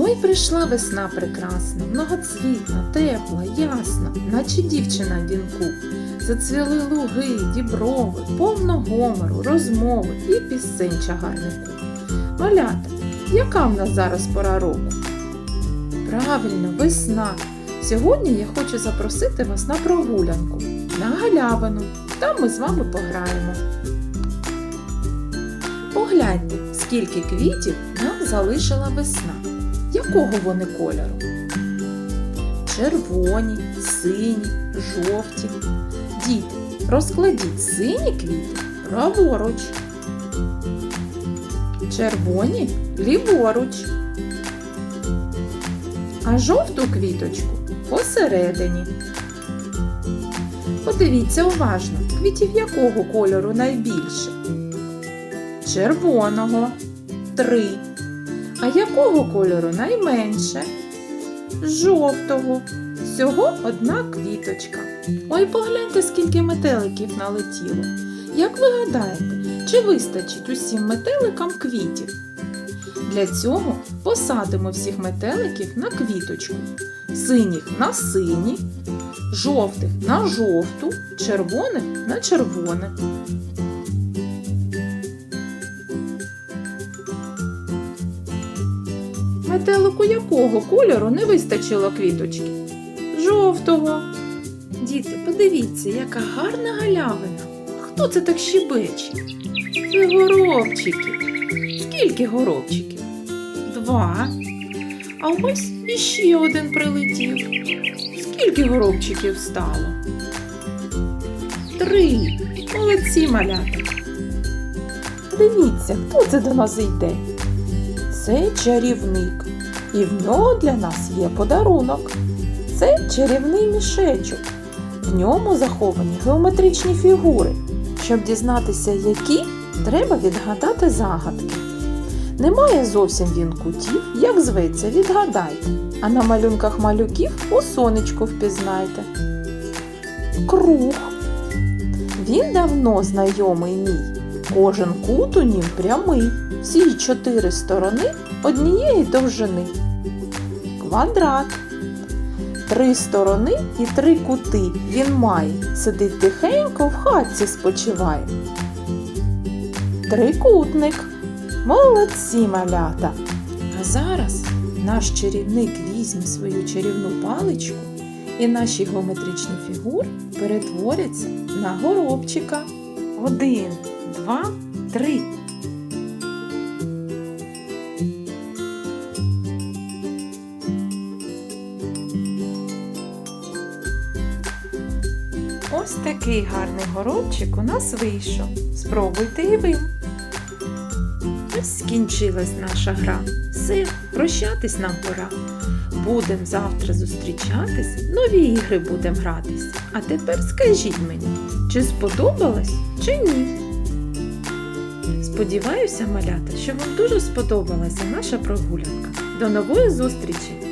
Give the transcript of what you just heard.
Ой, прийшла весна прекрасна, многоцвітна, тепла, ясна, наче дівчина в вінку. Зацвіли луги, діброви, повно гомору, розмови і пісень чагарнику. Малята, яка в нас зараз пора року? Правильно, весна. Сьогодні я хочу запросити вас на прогулянку, на галявину. Там ми з вами пограємо. Погляньте, скільки квітів нам залишила весна. Якого вони кольору? Червоні, сині, жовті. Діти, розкладіть сині квіти праворуч. Червоні ліворуч. А жовту квіточку посередині. Подивіться уважно, квітів якого кольору найбільше? Червоного три. А якого кольору найменше? Жовтого. Всього одна квіточка. Ой, погляньте, скільки метеликів налетіло. Як ви гадаєте, чи вистачить усім метеликам квітів? Для цього посадимо всіх метеликів на квіточку. Синіх на сині, жовтих на жовту, червоних на червоне. Метелику якого кольору не вистачило квіточки? Жовтого. Діти, подивіться, яка гарна галявина. Хто це так щебече? Це горобчики. Скільки горобчиків? Два. А ось іще один прилетів. Скільки горобчиків стало? Три. Молодці малята. Дивіться, хто це до нас йде? Це чарівник, і в нього для нас є подарунок. Це чарівний мішечок. В ньому заховані геометричні фігури. Щоб дізнатися, які, треба відгадати загадки. Немає зовсім він кутів, як зветься, відгадайте. А на малюнках малюків у сонечку впізнайте. Круг. Він давно знайомий мій. Кожен кут у нім прямий, всі чотири сторони однієї довжини. Квадрат. Три сторони і три кути він має. Сидить тихенько в хатці спочиває. Трикутник. Молодці малята. А зараз наш чарівник візьме свою чарівну паличку і наші геометричні фігури перетворяться на горобчика. Один, два, три. Ось такий гарний горобчик у нас вийшов. Спробуйте і ви. Ось скінчилась наша гра. Все, прощатись нам пора. Будем завтра зустрічатись, нові ігри будемо гратись. А тепер скажіть мені, чи сподобалось, чи ні? Сподіваюся, малята, що вам дуже сподобалася наша прогулянка. До нової зустрічі!